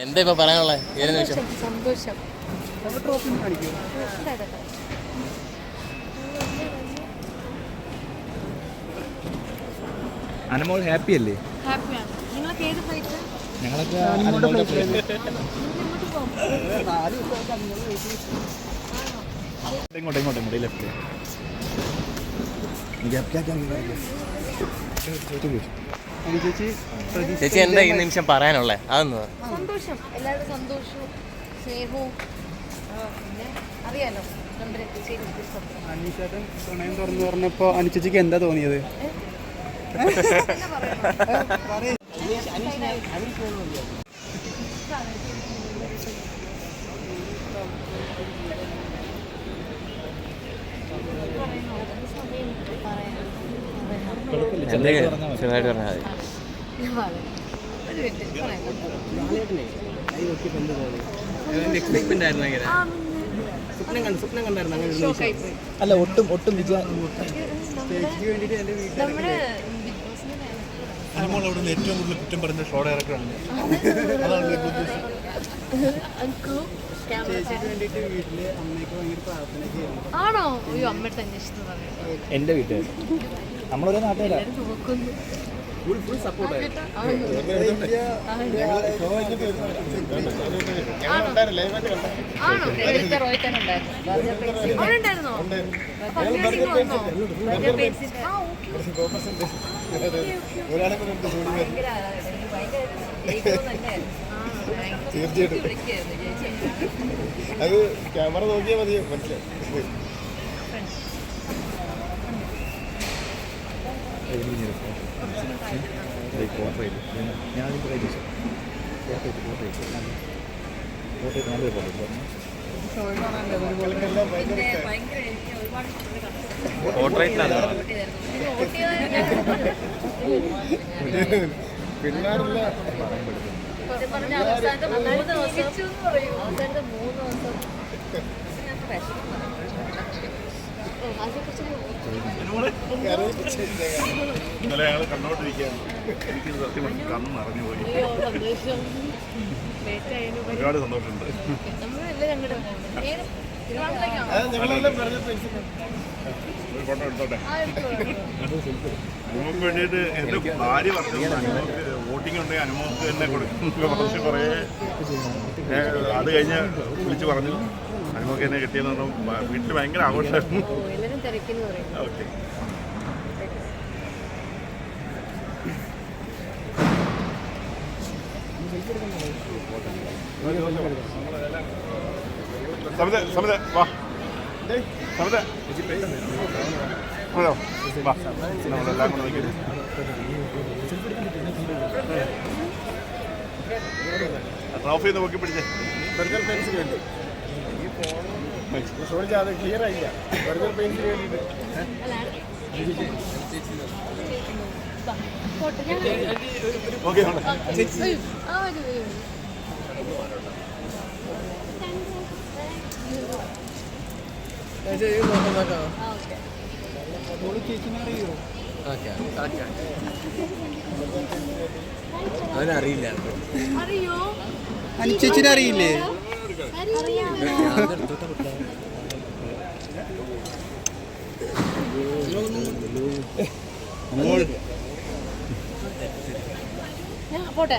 എന്താ ഇപ്പൊ പറയാനുള്ളത് ഏത് നിമിഷം സന്തോഷം. അനമോൾ ഹാപ്പി അല്ലേ ഞങ്ങളൊക്കെ അനിമോളുടെ. ഇങ്ങോട്ട് ഇങ്ങോട്ട് ഇങ്ങോട്ട് ലെഫ്റ്റ് അനുചേച്ചി പ്രതീക്ഷ ചേച്ചി എന്താ ഈ നിമിഷം പറയാനുള്ളത് അതൊന്ന്. സന്തോഷം. എല്ലാവരുടെ സന്തോഷവും സ്നേഹവും പിന്നെ അറിയാലോ അനീഷേട്ടൻ പ്രണയം തുറന്നു പറഞ്ഞപ്പോ അനുചേച്ചിക്ക് എന്താ തോന്നിയത്? എന്തെങ്കിലും ചെറുതായിട്ട് പറഞ്ഞാൽ മതി. അല്ല ഒട്ടും ഒട്ടും അനിമോൾ അവിടെ നിന്ന് ഏറ്റവും കൂടുതൽ കുറ്റം പറയുന്ന ഷോ ഡയറക്ടറാണ് ആണോ? അയ്യോ എന്റെ വീട്ടുകാർ. നമ്മളൊരേ നാട്ടുകാരാണ് തീർച്ചയായിട്ടും. അത് ക്യാമറ നോക്കിയാൽ മതി. മനസ്സിലായി. ഞാൻ ചെയ്തു കോട്ടയത്ത് കോട്ടയത്ത് കോട്ടയത്ത് നല്ലൊരു പിന്നെ ഞാൻ പിള്ളേരുള്ള പറഞ്ഞ അവസാനത്തെ മൂന്ന് ദിവസം അവസാനത്തെ മൂന്ന് ദിവസം ഓ, അതിനെക്കുറിച്ച് ഇന്നലെ ഞങ്ങൾ കണ്ടോണ്ടിരിക്കുകയാണ് എനിക്ക് സത്യം കണ്ണ് നിറഞ്ഞു പോയി ഒരുപാട് സന്തോഷമുണ്ട്. അനുമോക്ക് വേണ്ടിയിട്ട് എന്റെ ഭാര്യ പറഞ്ഞു അനുമോക്ക് വോട്ടിംഗ് ഉണ്ടെങ്കിൽ അനുമോക്ക് തന്നെ കൊടുക്കും കുറച്ച് കുറേ അത് കഴിഞ്ഞ് വിളിച്ച് പറഞ്ഞു അനുമോക്ക് തന്നെ കിട്ടിയെന്ന് വീട്ടിൽ ഭയങ്കര ആഘോഷമായിരുന്നു ഓക്കെ. സമിത സമിത വാ. സമിത. ഹലോ. വാ. നമ്മളെല്ലാം കൂടെ നിൽക്കുന്നു ട്രോഫി നോക്കി പിടിച്ചേ. ബർഗർ പെൻസിന് വേണ്ടി? സോറി അത് ക്ലിയർ ആയില്ല ബർഗർ പെൻസിന് വേണ്ടിയിട്ട് ഓക്കെ. ചേച്ചിനെ അറിയോ അവനറിയില്ല അറിയോ പോട്ടെ.